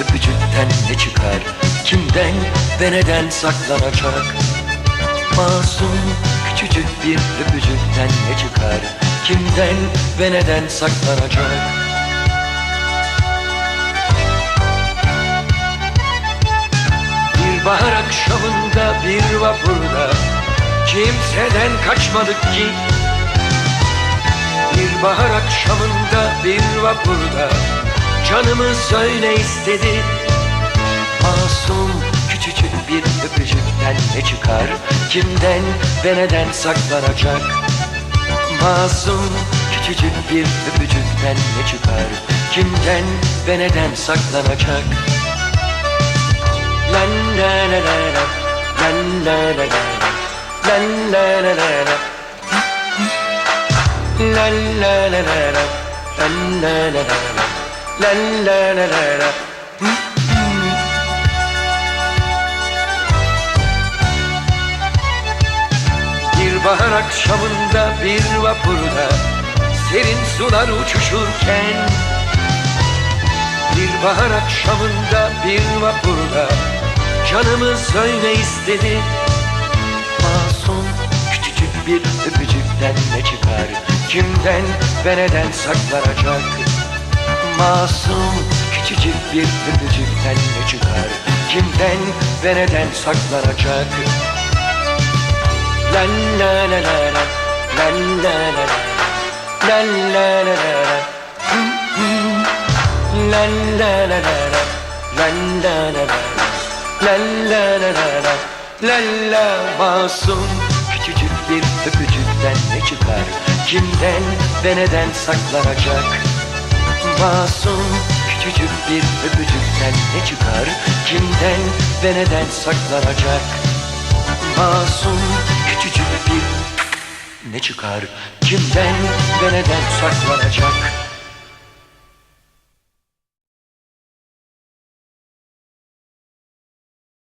öpücükten ne çıkar? Kimden ve neden saklanacak Masum küçücük bir öpücükten ne çıkar? Kimden ve neden saklanacak Bir bahar akşamında bir vapurda Kimseden kaçmadık ki. Bir bahar akşamında bir vapurda Canımız öyle istedi Masum küçücük bir öpücükten ne çıkar Kimden ve neden saklanacak Masum küçücük bir öpücükten ne çıkar Kimden ve neden saklanacak Lan la la la la Lan la la la la Lan la la la la Lan la la la la Lan la la la la Lan la la la la Bir bahar akşamında bir vapurda Serin sular uçuşurken Bir bahar akşamında bir vapurda Canımız öyle istedi. Masum küçücük bir öpücükten ne çıkar? Kimden ve neden saklanacak Masum küçücük bir öpücükten ne çıkar Kimden ve neden saklanacak Lan la la la la Lan la la la Lan la la la la Lan la la la la Lan la la la la Lan la la la la Lan la masum Küçücük bir öpücükten ne çıkar Kimden ve neden saklanacak Masum küçücük bir öpücükten ne çıkar? Kimden ve neden saklanacak? Masum küçücük bir ne çıkar? Kimden ve neden saklanacak